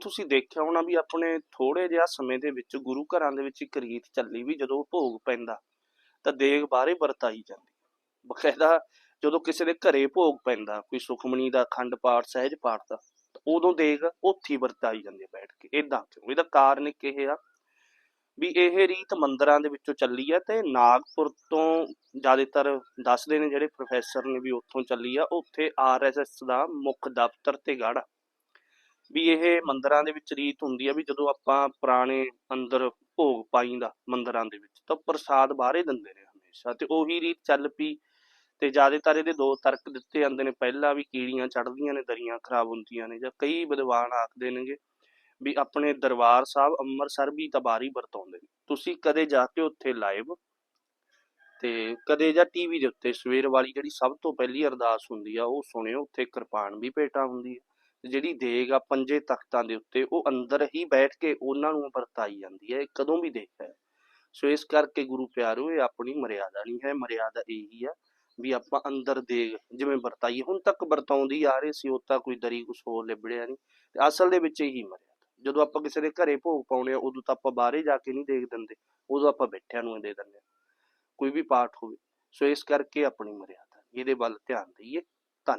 ਤੁਸੀਂ ਦੇਖਿਆ ਹੋਣਾ ਵੀ ਆਪਣੇ ਥੋੜੇ ਜਿਹਾ ਸਮੇਂ ਦੇ ਵਿੱਚ ਗੁਰੂ ਘਰਾਂ ਦੇ ਵਿੱਚ ਇੱਕ ਰੀਤ ਚੱਲੀ ਵੀ ਜਦੋਂ ਭੋਗ ਪੈਂਦਾ, ਤਾਂ ਦੇਗ ਬਾਹਰੇ ਵਰਤਾਈ ਜਾਂਦੀ ਬਕਾਇਦਾ ਜਦੋਂ ਕਿਸੇ ਦੇ ਘਰੇ ਭੋਗ ਪੈਂਦਾ, ਕੋਈ ਸੁਖਮਣੀ ਦਾ ਅਖੰਡ ਪਾਠ, ਸਹਿਜ ਪਾਠ ਦਾ ਉਦੋਂ ਦੇਗ ਉੱਥੇ ਵਰਤਾਈ ਜਾਂਦੀ ਬੈਠ ਕੇ। ਇਦਾਂ ਕਿਉਂ? ਇਹਦਾ ਕਾਰਨ ਇੱਕ ਇਹ ਆ ਵੀ ਇਹ ਰੀਤ ਮੰਦਰਾਂ ਦੇ ਵਿੱਚੋਂ ਚੱਲੀ ਆ ਤੇ ਨਾਗਪੁਰ ਤੋਂ ਜ਼ਿਆਦਾਤਰ ਦੱਸਦੇ ਨੇ ਜਿਹੜੇ ਪ੍ਰੋਫੈਸਰ ਨੇ ਵੀ ਉੱਥੋਂ ਚੱਲੀ ਆ, ਉੱਥੇ ਆਰਐਸਐਸ ਦਾ ਮੁੱਖ ਦਫ਼ਤਰ ਤੇ ਗਾੜਾ ਵੀ ਇਹ ਮੰਦਰਾਂ ਦੇ ਵਿੱਚ ਰੀਤ ਹੁੰਦੀ ਆ ਵੀ ਜਦੋਂ ਆਪਾਂ ਪੁਰਾਣੇ ਅੰਦਰ ਭੋਗ ਪਾਈਂਦਾ ਮੰਦਰਾਂ ਦੇ ਵਿੱਚ, ਤਾਂ ਪ੍ਰਸਾਦ ਬਾਹਰੇ ਦਿੰਦੇ ਨੇ ਹਮੇਸ਼ਾ ਤੇ ਉਹੀ ਰੀਤ ਚੱਲ ਪਈ ਤੇ ਜ਼ਿਆਦਾਤਰ ਇਹਦੇ ਦੋ ਤਰਕ ਦਿੱਤੇ ਜਾਂਦੇ ਨੇ, ਪਹਿਲਾ ਵੀ ਕੀੜੀਆਂ ਚੜਦੀਆਂ ਨੇ, ਦਰੀਆਂ ਖਰਾਬ ਹੁੰਦੀਆਂ ਨੇ ਜਾਂ ਕਈ ਵਿਦਵਾਨ ਆਖਦੇ ਨੇਗੇ ਵੀ ਆਪਣੇ ਦਰਬਾਰ ਸਾਹਿਬ ਅੰਮ੍ਰਿਤਸਰ ਵੀ ਤਬਾਰੀ ਵਰਤਾਉਂਦੇ ਨੇ। ਤੁਸੀਂ ਕਦੇ ਜਾ ਕੇ ਉੱਥੇ ਲਾਈਵ ਤੇ ਕਦੇ ਜਾਂ ਟੀਵੀ ਦੇ ਉੱਤੇ ਸਵੇਰ ਵਾਲੀ ਜਿਹੜੀ ਸਭ ਤੋਂ ਪਹਿਲੀ ਅਰਦਾਸ ਹੁੰਦੀ ਆ, ਉਹ ਸੁਣਿਓ, ਉੱਥੇ ਕਿਰਪਾਨ ਵੀ ਭੇਟਾ ਹੁੰਦੀ ਹੈ ਜਿਹੜੀ ਦੇਗ ਆ ਪੰਜੇ ਤਖਤਾਂ ਦੇ ਉੱਤੇ, ਉਹ ਅੰਦਰ ਹੀ ਬੈਠ ਕੇ ਉਹਨਾਂ ਨੂੰ ਵਰਤਾਈ ਜਾਂਦੀ ਹੈ ਕਦੋਂ ਵੀ ਦੇਖਿਆ ਹੈ। ਸੋ ਇਸ ਕਰਕੇ ਗੁਰੂ ਪਿਆਰੋ, ਇਹ ਆਪਣੀ ਮਰਿਆਦਾ ਨਹੀਂ ਹੈ, ਮਰਿਆਦਾ ਇਹੀ ਆ ਵੀ ਆਪਾਂ ਅੰਦਰ ਦੇਗ ਜਿਵੇਂ ਵਰਤਾਈ ਹੁਣ ਤੱਕ ਵਰਤਾਉਂਦੀ ਆ ਰਹੇ ਸੀ, ਉਹ ਤਾਂ ਕੋਈ ਦਰੀ ਕੁਛ ਹੋਰ ਲਿਬੜਿਆ ਨਹੀਂ। ਤੇ ਅਸਲ ਦੇ ਵਿੱਚ ਇਹੀ ਮਰਿਆਦਾ। ਜਦੋਂ ਆਪਾਂ ਕਿਸੇ ਦੇ ਘਰੇ ਭੋਗ ਪਾਉਣੇ ਆ, ਉਦੋਂ ਤਾਂ ਆਪਾਂ ਬਾਹਰੇ ਜਾ ਕੇ ਨਹੀਂ ਦੇਖ ਦਿੰਦੇ, ਉਦੋਂ ਆਪਾਂ ਬੈਠਿਆਂ ਨੂੰ ਦੇ ਦਿੰਦੇ ਹਾਂ। ਕੋਈ ਵੀ ਪਾਠ ਹੋਵੇ। ਸੋ ਇਸ ਕਰਕੇ ਆਪਣੀ ਮਰਿਆਦਾ, ਇਹਦੇ ਵੱਲ ਧਿਆਨ ਦਈਏ।